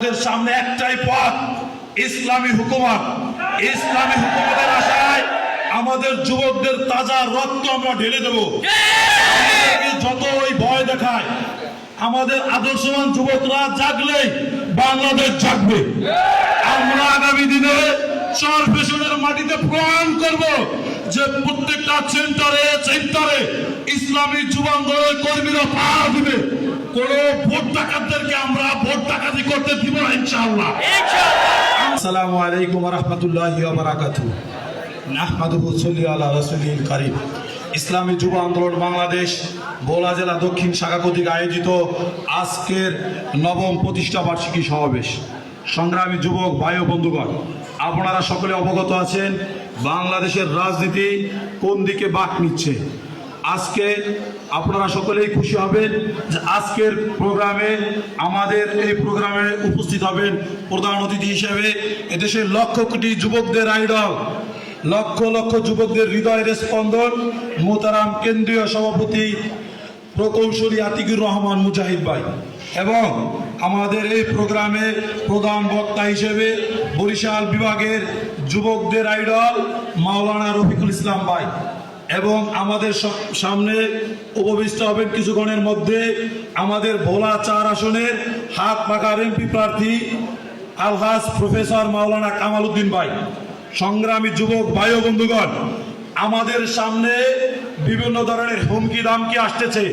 আমাদের সামনে একটাই পথ, ইসলামী হুকুমত। ইসলামী হুকুমতের আশায় আমাদের যুবকদের তাজা রক্ত আমরা ঢেলে দেব। যত ওই ভয় দেখায়, আমাদের আদর্শবান যুবকরা জাগলেই বাংলাদেশ জাগবে। আমরা আগামী দিনে চর পেশনের মাটিতে প্রমাণ করব যে প্রত্যেকটা সেন্টারে সেন্টারে ইসলামী যুবাঙ্গলের কর্মীরা পাহারা দিবে। কোন ভোট ডাকাতদেরকে আমরা ভোট ডাকাতি করতে দিব না, ইনশাআল্লাহ। আসসালামু আলাইকুম রহমতুল্লাহ বারাকাতু। নাহমাদুহু সাল্লি আলা রাসূলিল কারীম। ইসলামী যুব আন্দোলন বাংলাদেশ, বোলা জেলা দক্ষিণ শাখা কর্তৃক আয়োজিত আজকের নবম প্রতিষ্ঠা বার্ষিকী সমাবেশ। সংগ্রামী যুবক ভাই ও বন্ধুগণ, আপনারা সকলে অবগত আছেন বাংলাদেশের রাজনীতি কোন দিকে বাক নিচ্ছে। আজকে আপনারা সকলেই খুশি হবেন যে আজকের প্রোগ্রামে আমাদের এই প্রোগ্রামে উপস্থিত হবেন প্রধান অতিথি হিসেবে এদেশের লক্ষ কোটি যুবকদের আইডল, লক্ষ লক্ষ যুবকদের হৃদয়ের স্পন্দন মোতারাম কেন্দ্রীয় সভাপতি প্রকৌশলী আতিকুর রহমান মুজাহিদ ভাই। এবং আমাদের এই প্রোগ্রামে প্রধান বক্তা হিসেবে বরিশাল বিভাগের যুবকদের আইডল মাওলানা রফিকুল ইসলাম ভাই। এবং আমাদের সামনে উপবিষ্ট হবেন কিছুক্ষণের মধ্যে আমাদের ভোলা চার আসনের হাত পাকার এমপি প্রার্থী আলহাজ প্রফেসর মাওলানা কামাল উদ্দিন ভাই, সংগ্রামী যুবক ভাই বন্ধুগণ, আমাদের সামনে বিভিন্ন ধরনের হুমকি দামকি আসতেছে।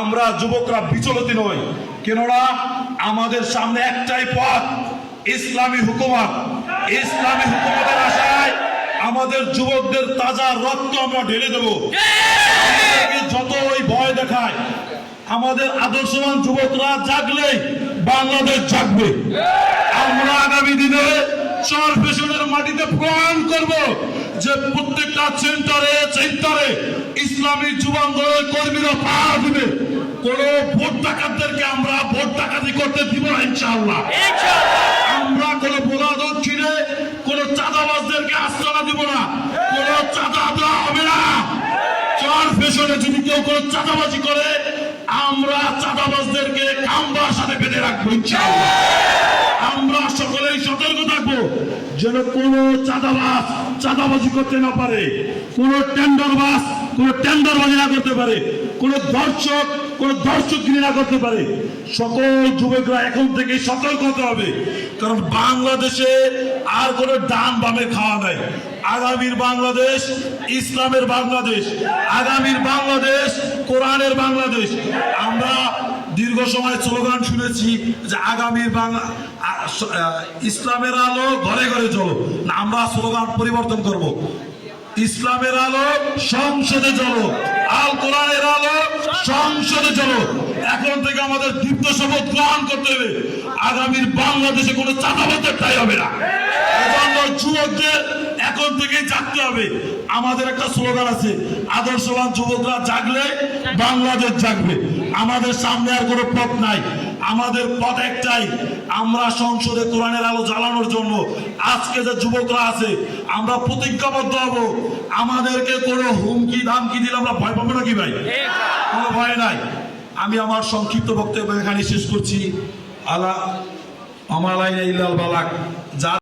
আমরা যুবকরা বিচলতি নই। কেননা আমাদের সামনে একটাই পথ, ইসলামী হুকুমত। ইসলামী হুকুমতের আশায় আমাদের যুবকদের তাজা রক্ত আমরা ঢেলে দেব। যত ওই ভয় দেখায়, আমাদের আদর্শবান যুবকরা জাগলেই বাংলাদেশ জাগবে। আমরা আগামী দিনে চর পেশনের মাটিতে প্রমাণ করব যে প্রত্যেকটা সেন্টারে সেন্টারে ইসলামী যুবাঙ্গলের কর্মীরা পাহারা দিবে। কোন ভোট ডাকাতদেরকে আমরা ভোট ডাকাতি করতে দিব না, ইনশাআল্লাহ। চাঁদাবাজি করে, আমরা চাঁদাবাজদেরকে কামবার সাথে বেঁধে রাখব আমরা সকলেই সতর্ক থাকব, যেন কোন চাঁদাবাজ চাঁদাবাজি করতে না পারে, কোন টেন্ডারবাজ কোন টেন্ডারবাজি না করতে পারে, কোন দর্শক কোন দর্শকগিরি না করতে পারে। সকল যুবকরা এখন থেকে সতর্ক হতে হবে। কারণ বাংলাদেশে আর কোন ডান বামে খাওয়া নাই। আগামীর বাংলাদেশ ইসলামের বাংলাদেশ। আগামীর বাংলাদেশ কোরআনের বাংলাদেশ। আমরা দীর্ঘ সময় স্লোগান শুনেছি যে আগামীর বাংলা ইসলামের আলো ঘরে ঘরে চলো না, আমরা স্লোগান পরিবর্তন করব। ইসলামের আলো সংসদে চলো আল কোরআনের আলো সংসদে চলো। এখন থেকে আমাদের দীপ্ত শপথ গ্রহণ করতে হবে। আগামীর বাংলাদেশে কোনো চাঁদাবাদের ঠাই হবে না। যুবকদের এখন থেকেই জাগতে হবে। আমাদের একটা স্লোগান আছে, আদর্শবান যুবকরা জাগলে বাংলাদেশ জাগবে। আমাদের সামনে আর কোনো পথ নাই। আমাদের পথ একটাই, আমরা সংসদে কোরআনের আলো জ্বালানোর জন্য। আজকে যে যুবকরা আছে, আমরা প্রতিজ্ঞাবদ্ধ হব। আমাদেরকে কোনো হুমকি ধামকি দিলে আমরা ভয় পাবো নাকি ভাই? কোনো ভয় নাই। আমি আমার সংক্ষিপ্ত বক্তব্য এখানে শেষ করছি। আলা আমার ইল্লাল বালাক, যা